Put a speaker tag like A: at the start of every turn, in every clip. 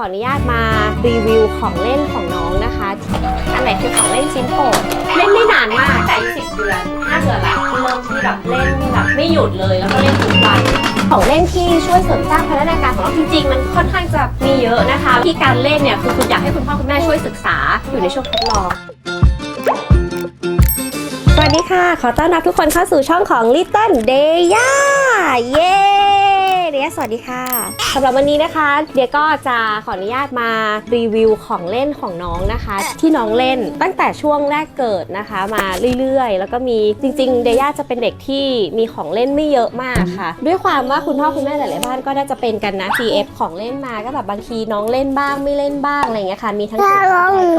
A: ขออนุญาตมารีวิวของเล่นของน้องนะคะ อันไหนคือของเล่นชิ้นโปรดเล่นไม่นานมากแต่สิบเดือนห้าเดือนละเริ่มที่แบบเล่นแบบไม่หยุดเลยแล้วก็เล่นทุกวัน ของเล่นที่ช่วยเสริมสร้างพัฒนาการของเราจริงๆ มันค่อนข้างจะมีเยอะนะคะที่การเล่นเนี่ยคือคุณอยากให้คุณพ่อคุณแม่ช่วยศึกษาอยู่ในช่วงทดลองสวัสดีค่ะ ขอต้อนรับทุกคนเข้าสู่ช่องของ Little Deya เย้ เดียสวัสดีค่ะสำหรับวันนี้นะคะ เดียก็จะขออนุญาตมารีวิวของเล่นของน้องนะคะ ที่น้องเล่นตั้งแต่ช่วงแรกเกิดนะคะ มาเรื่อยๆ แล้วก็มีจริง ๆ เดย่าจะเป็นเด็กที่มีของเล่นไม่เยอะมากค่ะ ด้วยความว่าคุณพ่อคุณแม่หลายๆบ้านก็น่าจะเป็นกันนะ CF ของเล่นมาก็แบบบางทีน้องเล่นบ้างไม่เล่นบ้างอะไรอย่างเงี้ยค่ะมีทั้ง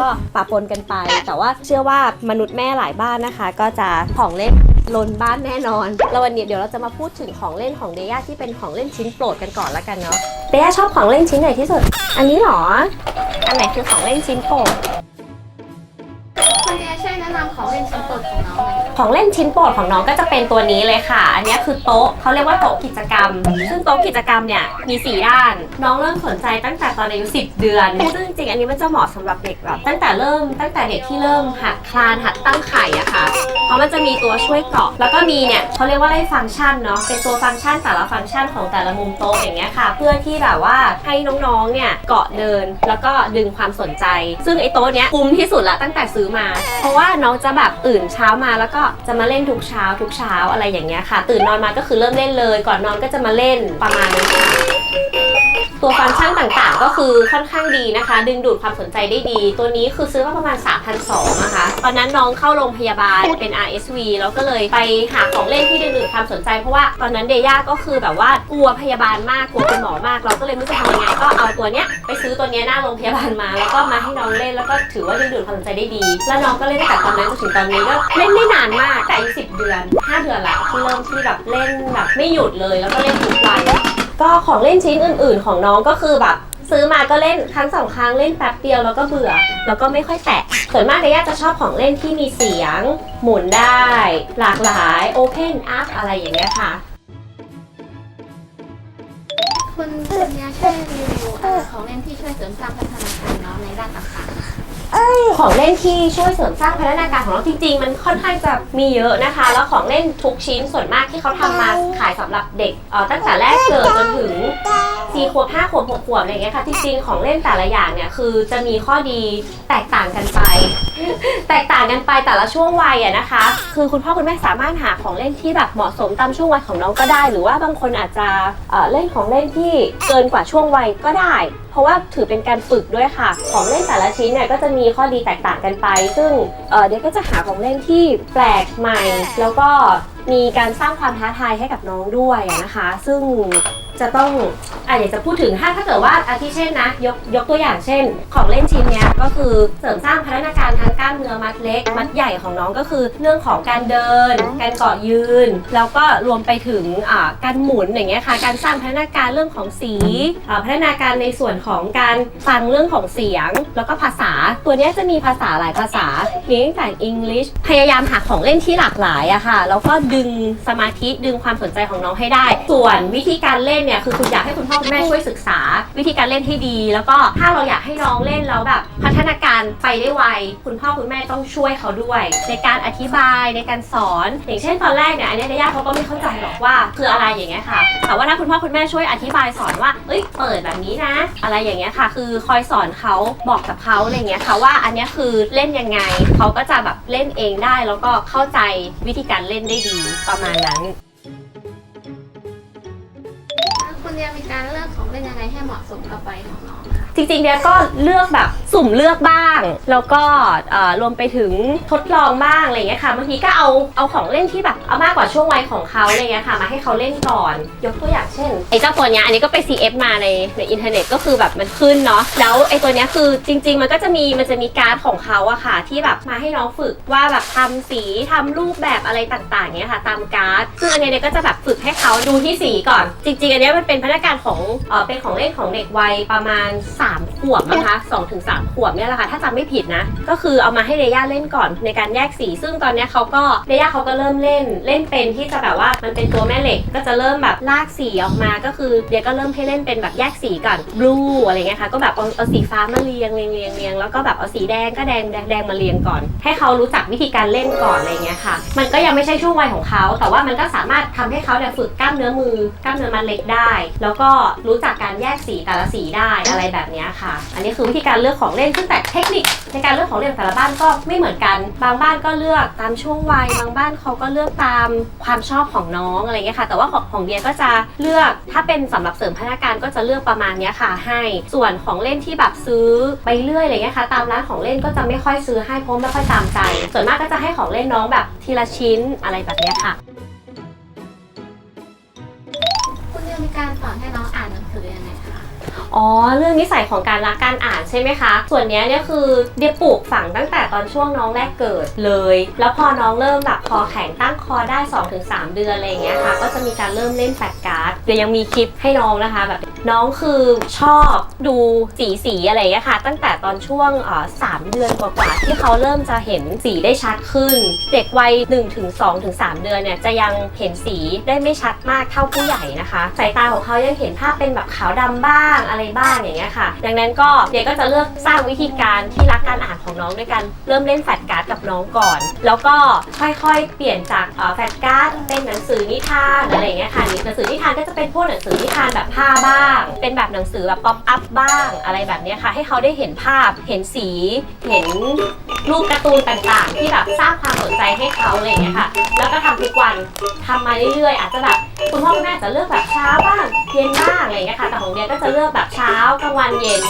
A: ก็ปะปนกันไป แต่ว่าเชื่อว่ามนุษย์แม่หลายบ้านนะคะ ก็จะของเล่น ล้นบ้านแน่นอน แล้ววันนี้เดี๋ยวเราจะมาพูดถึงของเล่นของเดย่าที่เป็นของเล่นชิ้นโปรดกันก่อนละกันเนาะ เดย่าชอบของเล่นชิ้นไหนที่สุด อันนี้เหรอ อันไหนคือของเล่นชิ้นโปรด
B: แนะนำของเล่นชิ้นโปรดของน้องหน่อย
A: ของเล่นชิ้นโปรดของน้องก็จะเป็นตัวนี้เลยค่ะ อันนี้คือโต๊ะเขาเรียกว่าโต๊ะกิจกรรม ซึ่งโต๊ะกิจกรรมเนี่ยมี 4 ด้าน น้องเริ่มสนใจตั้งแต่ตอนอายุ10 เดือน ซึ่งจริงอันนี้มันจะเหมาะสำหรับเด็กแบบตั้งแต่เริ่มตั้งแต่เด็กที่เริ่มหัดคลานหัดตั้งไข่อะค่ะ เพราะมันจะมีตัวช่วยเกาะ แล้วก็มีเนี่ยเขาเรียกว่าไล่ฟังก์ชันเนาะ เป็นตัวฟังก์ชันแต่ละฟังก์ชันของแต่ละมุมโต๊ะอย่างเงี้ยค่ะ เพื่อที่แบบว่าให้น้องๆ เนี่ยเกาะเดิน แล้วก็ดึงความสนใจ ซึ่งไอ้โต๊ะเนี้ยคุ้มที่สุดละตั้งแต่ซื้อมา เพราะว่าน้องจะแบบตื่นเช้ามาแล้วก็จะมาเล่นทุกเช้า ทุกเช้าอะไรอย่างเงี้ยค่ะ ตื่นนอนมาก็คือเริ่มเล่นเลย ก่อนนอนก็จะมาเล่นประมาณนี้ค่ะ ตัวฟังก์ชันต่างๆ ก็คือค่อนข้างดีนะคะ ดึงดูดความสนใจได้ดี ตัวนี้คือซื้อมาประมาณ 3,200นะคะ ตอนนั้นน้องเข้าโรงพยาบาลเป็น RSV แล้วก็เลยไปหาของเล่นที่ดึงดูดความสนใจ เพราะว่าตอนนั้นเดย่าก็คือแบบว่ากลัวพยาบาลมากกลัวคุณหมอมาก เราก็เลยไม่รู้จะทำยังไงก็เอาตัวเนี้ยไปซื้อตัวเนี้ยหน้าโรงพยาบาลมา แล้วก็มาให้น้องเล่นแล้วก็ถือว่าดึงดูดความสนใจได้ดี แล้วน้องก็เล่นตั้งแต่ตอนนั้นจนถึงตอนนี้ก็เล่นไม่นานมากแต่อายุ10 เดือน 5 เดือนละที่เริ่มที่แบบเล่นแบบไม่หยุดเลยแล้วก็เล่นทุกวัน ก็ของเล่นชิ้นอื่น ๆ ของน้องก็คือแบบ ซื้อมาก็เล่นครั้งสองครั้งเล่นแป๊บเดียวแล้วก็เบื่อ แล้วก็ไม่ค่อยแตะส่วนมากเดย่าจะชอบของเล่นที่มีเสียง หมุนได้ หลากหลาย Open Up อะไรอย่างเงี้ยค่ะ
B: คุณคุณเดียช่วยรีวิวอ่าของเล่นที่ช่วยเสริมสร้างพัฒนาการน้องในด้านต่างๆ อ
A: ของเล่นที่ช่วยเสริมสร้างพัฒนาการของเราจริง ๆ มันค่อนข้างจะมีเยอะนะคะ แล้วของเล่นทุกชิ้นส่วนมากที่เขาทำมาขายสำหรับเด็กเอ่อตั้งแต่แรกเกิดจนถึง สี่ขวบห้าขวบหกขวบอะไรอย่างเงี้ยค่ะจริงๆของเล่นแต่ละอย่างเนี่ยคือจะมีข้อดีแตกต่างกันไป แตกต่างกันไปแต่ละช่วงวัยอะนะคะ คือคุณพ่อคุณแม่สามารถหาของเล่นที่แบบเหมาะสมตามช่วงวัยของน้องก็ได้ หรือว่าบางคนอาจจะเอ่อเล่นของเล่นที่เกินกว่าช่วงวัยก็ได้ เพราะว่าถือเป็นการฝึกด้วยค่ะ ของเล่นแต่ละชิ้นเนี่ยก็จะมีข้อดีแตกต่างกันไป ซึ่งเอ่อเดี๋ยวก็จะหาของเล่นที่แปลกใหม่แล้วก็มีการสร้างความท้าทายให้กับน้องด้วยนะคะ ซึ่งจะต้องอะเดี๋ยวจะพูดถึงถ้าถ้าเกิดว่าอาทิเช่นนะยกยกตัวอย่างเช่น ของเล่นชิ้นเนี้ยก็คือเสริมสร้างพัฒนาการทางกล้ามเนื้อมัดเล็ก มัดใหญ่ของน้องก็คือเรื่องของการเดิน การเกาะยืน แล้วก็รวมไปถึงอ่าการหมุนอย่างเงี้ยค่ะ การสร้างพัฒนาการเรื่องของสีอ่าพัฒนาการในส่วนของการฟังเรื่องของเสียง แล้วก็ภาษาตัวเนี้ยจะมีภาษาหลายภาษามีตั้งแต่ English พยายามหาของเล่นที่หลากหลายอะค่ะแล้วก็ดึงสมาธิดึงความสนใจของน้องให้ได้ ส่วนวิธีการเล่นเนี่ยคือคุณอยากให้คุณพ่อคุณแม่ช่วยศึกษา วิธีการเล่นให้ดี แล้วก็ถ้าเราอยากให้น้องเล่นแล้วแบบพัฒนาการไปได้ไวคุณพ่อคุณแม่ต้องช่วยเขาด้วย ในการอธิบายในการสอน อย่างเช่นตอนแรกเนี่ยอันนี้ยญาติเขาก็ไม่เข้าใจหรอกว่าคืออะไรอย่างเงี้ยค่ะ แต่ว่าถ้าคุณพ่อคุณแม่ช่วยอธิบายสอนว่าเอ้ยเปิดแบบนี้นะ อะไรอย่างเงี้ยค่ะ คือคอยสอนเขาบอกกับเขาอะไรเงี้ยค่ะว่าอันนี้คือเล่นยังไงเขาก็จะแบบเล่นเองได้แล้วก็เข้าใจวิธีการเล่นได้ดีประมาณนั้น
B: คุณเรียมีการเลือกของเล่นยังไงให้เหมาะสมกับวัยของน้องคะ
A: จริงๆเนี่ยก็เลือกแบบสุ่มเลือกบ้าง แล้วก็เอ่อรวมไปถึงทดลองบ้างอะไรเงี้ยค่ะบางทีก็เอาเอาของเล่นที่แบบเอามากกว่าช่วงวัยของเขาอะไรเงี้ยค่ะ มาให้เขาเล่นก่อน ยกตัวอย่างเช่นไอ้เจ้าตัวเนี้ยอันนี้ก็ไป CF มาในในอินเทอร์เน็ตก็คือแบบมันขึ้นเนาะแล้วไอ้ตัวเนี้ยคือจริง ๆ มันก็จะมีมันจะมีการ์ดของเขาอะค่ะ ที่แบบมาให้น้องฝึกว่าแบบทำสีทำรูปแบบอะไรต่างๆเงี้ยค่ะ ตามการ์ดซึ่งอันเนี้ยเนี่ยก็จะแบบฝึกให้เขาดูที่สีก่อน จริง ๆ อันเนี้ยมันเป็นพนักงานของเออเป็นของเล่นของเด็กวัยประมาณ3ขวบนะคะ2ถึง3ขวบเนี่ยแหละค่ะ ถ้าจำไม่ผิดนะ ก็คือเอามาให้เดย่าเล่นก่อนในการแยกสี ซึ่งตอนนี้เขาก็เดย่าเขาก็เริ่มเล่นเล่นเป็นที่จะแบบว่ามันเป็นตัวแม่เหล็กก็จะเริ่มแบบลากสีออกมาก็คือเดียก็เริ่มให้เล่นเป็นแบบแยกสีก่อนบลูอะไรเงี้ยค่ะก็แบบเอาเอาสีฟ้ามาเรียงเรียงเรียงเรียงแล้วก็แบบเอาสีแดงก็แดงแดงแดงมาเรียงก่อน ให้เขารู้จักวิธีการเล่นก่อนอะไรเงี้ยค่ะ มันก็ยังไม่ใช่ช่วงวัยของเขา แต่ว่ามันก็สามารถทำให้เขาเนี่ยฝึกกล้ามเนื้อมือกล้ามเนื้อมัดเล็กได้ แล้วก็รู้จักการแยกสีแต่ละสีได้อะไรแบบเนี้ยค่ะ อันนี้คือวิธีการเลือกของเล่นซึ่งแต่เทคนิคในการเลือกของเล่นแต่ละบ้านก็ไม่เหมือนกัน บางบ้านก็เลือกตามช่วงวัย บางบ้านเขาก็เลือกตามความชอบของน้องอะไรเงี้ยค่ะ แต่ว่าของของเดียก็จะเลือกถ้าเป็นสำหรับเสริมพัฒนาการก็จะเลือกประมาณเนี้ยค่ะ ให้ ส่วนของเล่นที่แบบซื้อไปเรื่อยอะไรเงี้ยค่ะ ตามร้านของเล่นก็จะไม่ค่อยซื้อให้เพราะไม่ค่อยตามใจ ส่วนมากก็จะให้ของเล่นน้องแบบทีละชิ้นอะไรแบบเนี้ยค่ะ
B: คุณเรียมีการสอนให้น้องอ่านหนังสือยังไง
A: อ๋อ เรื่องนิสัยของการรักการอ่านใช่ไหมคะ ส่วนนี้เนี่ยคือเดียปลูกฝังตั้งแต่ตอนช่วงน้องแรกเกิดเลย แล้วพอน้องเริ่มแบบคอแข็งตั้งคอได้ 2-3 เดือนอะไรอย่างเงี้ยค่ะ ก็จะมีการเริ่มเล่นแฟลชการ์ดเดี๋ยวยังมีคลิปให้น้องนะคะแบบน้องคือชอบดูสีสีอะไรเงี้ยค่ะ ตั้งแต่ตอนช่วงอ่อสามเดือนกว่าๆที่เขาเริ่มจะเห็นสีได้ชัดขึ้น เด็กวัย1ถึง2ถึง3เดือนเนี่ยจะยังเห็นสีได้ไม่ชัดมากเท่าผู้ใหญ่นะคะสายตาของเขายังเห็นภาพเป็นแบบขาวดำบ้างอะไรบ้างอย่างเงี้ยค่ะ ดังนั้นก็เด็กก็จะเลือกสร้างวิธีการที่รักการอ่านของน้องด้วยกันเริ่มเล่นแฟลชการ์ดกับน้องก่อน แล้วก็ค่อยๆ เปลี่ยนจากแฟลชการ์ดเป็นหนังสือนิทานอะไรอย่างเงี้ยค่ะหนังสือนิทานก็จะเป็นพวกหนังสือนิทานแบบผ้าบ้าง เป็นแบบหนังสือแบบป๊อปอัพบ้างอะไรแบบเนี้ยค่ะ ให้เขาได้เห็นภาพเห็นสีเห็นรูปการ์ตูนต่างๆ ที่แบบสร้างความสนใจให้เขาอะไรอย่างเงี้ยค่ะ แล้วก็ทำทุกวันทำมาเรื่อยๆ อาจจะแบบคุณพ่อคุณแม่จะเลือกแบบเช้าบ้างเย็นบ้างอะไรอย่างเงี้ยค่ะแต่ของเดียก็จะเลือกแบบเช้ากลางวันเย็น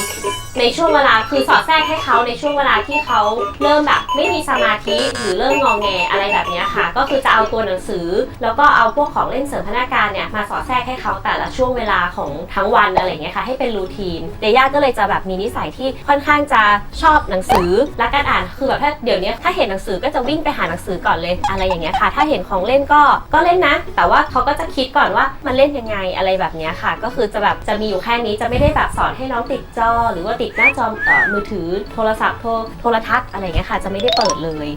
A: ในช่วงเวลาคือสอดแทรกให้เขาในช่วงเวลาที่เขาเริ่มแบบไม่มีสมาธิหรือเริ่มงองแงอะไรแบบนี้ค่ะ ก็คือจะเอาตัวหนังสือ แล้วก็เอาพวกของเล่นเสริมพัฒนาการเนี่ยมาสอดแทรกให้เขาแต่ละช่วงเวลาของทั้งวันอะไรอย่างเงี้ยค่ะให้เป็นรูทีนเดย่าก็เลยจะแบบมีนิสัยที่ค่อนข้างจะชอบหนังสือและการอ่านคือแบบถ้าเดี๋ยวนี้ถ้าเห็นหนังสือก็จะวิ่งไปหาหนังสือก่อนเลยอะไรอย่างเงี้ยค่ะ ถ้าเห็นของเล่นก็ก็เล่นนะ แต่ว่าเขาก็จะคิดก่อนว่ามันเล่นยังไงอะไรแบบนี้ค่ะ ก็คือจะแบบจะมีอยู่แค่นี้จะไม่ได้แบบสอนให้น้องติดจอ หรือว่าติดหน้าจออมือถือโทรศัพท์โทรโทรทัศน์อะไรเงี้ยค่ะ จะไม่ได้เปิดเลย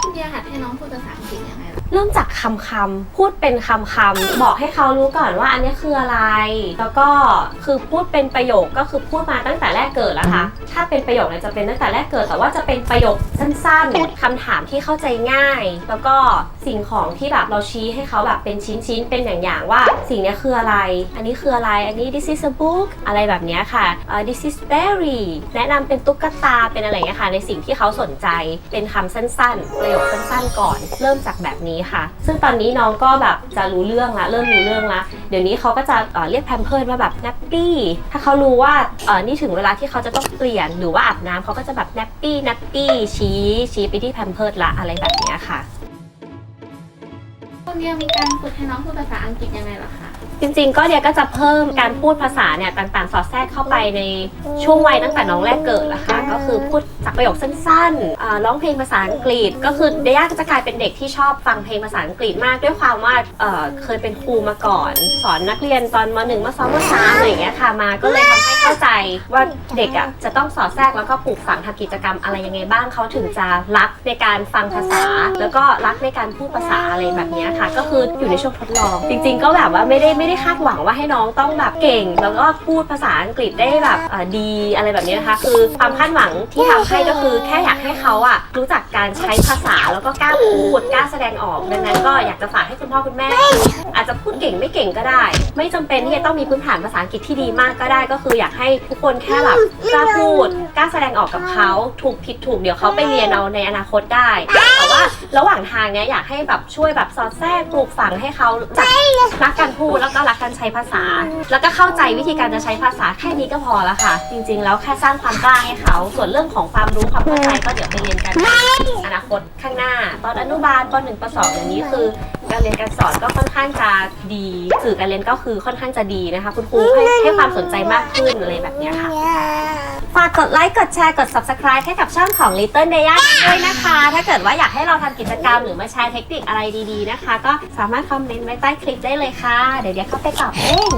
B: คุณเรียหัดให้น้องพูดภาษาอังกฤษยังไงล่ะ
A: เริ่มจากคำคำๆพูดเป็นคำคำๆบอกให้เขารู้ก่อนว่าอันนี้คืออะไร แล้วก็คือพูดเป็นประโยคก็คือพูดมาตั้งแต่แรกเกิดแล้วค่ะ ถ้าเป็นประโยคเนี่ยจะเป็นตั้งแต่แรกเกิด แต่ว่าจะเป็นประโยคสั้นๆคำถามที่เข้าใจง่าย แล้วก็สิ่งของที่แบบเราชี้ให้เขาแบบเป็นชิ้นๆ เป็นอย่างๆว่าสิ่งเนี้ยคืออะไร อันนี้คืออะไร อันนี้ this is a book อะไรแบบเนี้ยค่ะเอ่อ this is berry แนะนำเป็นตุ๊กตาเป็นอะไรอย่างเงี้ยค่ะในสิ่งที่เขาสนใจเป็นคำสั้นๆ ประโยคสั้นๆ ก่อน เริ่มจากแบบนี้ค่ะ ซึ่งตอนนี้น้องก็แบบจะรู้เรื่องละเริ่มรู้เรื่องละเดี๋ยวนี้เขาก็จะเเรียกแพมเพิร์ดว่าแบบแนปปี้ถ้าเขารู้ว่าเออนี่ถึงเวลาที่เขาจะต้องเปลี่ยนหรือว่าอาบน้ำเขาก็จะแบบแนปปี้แนปปี้ชี้ชี้ไปที่แพมเพิร์ดละอะไรแบบนี้ค่ะ
B: คุณเรียนมีการฝึกให้น้องพูดภาษาอังกฤษยังไงหรอคะ
A: จริงๆ ก็เดียก็จะเพิ่มการพูดภาษาเนี่ยต่างๆ สอดแทรกเข้าไปในช่วงวัยตั้งแต่น้องแรกเกิดละค่ะก็คือพูดจากประโยคสั้นๆอ่าร้องเพลงภาษาอังกฤษ ก็คือเดียก็จะกลายเป็นเด็กที่ชอบฟังเพลงภาษาอังกฤษมากด้วยความว่าเอ่อเคยเป็นครูมาก่อน สอนนักเรียนตอนมหนึ่งมสองมสามอะไรอย่างเงี้ยค่ะมาก็เลยทำให้เข้าใจว่าเด็กอะจะต้องสอดแทรกแล้วก็ปลูกฝังทำกิจกรรมอะไรยังไงบ้างเขาถึงจะรักในการฟังภาษา แล้วก็รักในการพูดภาษาอะไรแบบเนี้ยค่ะ ก็คืออยู่ในช่วงทดลอง จริง ๆ ก็แบบว่าไม่ได้ไม่ได้คาดหวังว่าให้น้องต้องแบบเก่ง แล้วก็พูดภาษาอังกฤษได้แบบดีอะไรแบบนี้นะคะ คือความคาดหวังที่ทำให้ก็คือแค่อยากให้เขาอะรู้จักการใช้ภาษาแล้วก็กล้าพูดกล้าแสดงออกดังนั้นก็อยากจะฝากให้คุณพ่อคุณแม่ อาจจะพูดเก่งไม่เก่งก็ได้ ไม่จำเป็นที่จะต้องมีพื้นฐานภาษาอังกฤษที่ดีมากก็ได้ ก็คืออยากให้ทุกคนแค่แบบกล้าพูดกล้าแสดงออกกับเขาถูกผิดถูกเดี๋ยวเขาไปเรียนเอาในอนาคตได้แต่ว่าระหว่างทางเนี้ยอยากให้แบบช่วยแบบสอดแทรกปลูกฝังให้เขาจักรักการพูดแล้วก็รักการใช้ภาษา แล้วก็เข้าใจวิธีการจะใช้ภาษาแค่นี้ก็พอละค่ะ จริง ๆ แล้วแค่สร้างความกล้าให้เขา ส่วนเรื่องของความรู้ความเข้าใจก็เดี๋ยวไปเรียนกันในอนาคตข้างหน้า ตอนอนุบาลป .1 ป .2 อย่างนี้คือ การเรียนการสอนก็ค่อนข้างจะดีสื่อการเรียนก็คือค่อนข้างจะดีนะคะ คุณครูให้ให้ความสนใจมากขึ้นอะไรแบบเนี้ยค่ะ ฝากกดไลค์ กดแชร์ กด subscribe ให้กับช่องของ Little d a y a ด้วยนะคะ ถ้าเกิดว่าอยากให้เราทำกิจกรรมหรือมาแชร์เทคนิคอะไรดีๆนะคะ ก็สามารถคอมเมนต์ไว้ใต้คลิปได้เลยค่ะ เดี๋ยวเดี๋ยวเข้าไปตอบเอง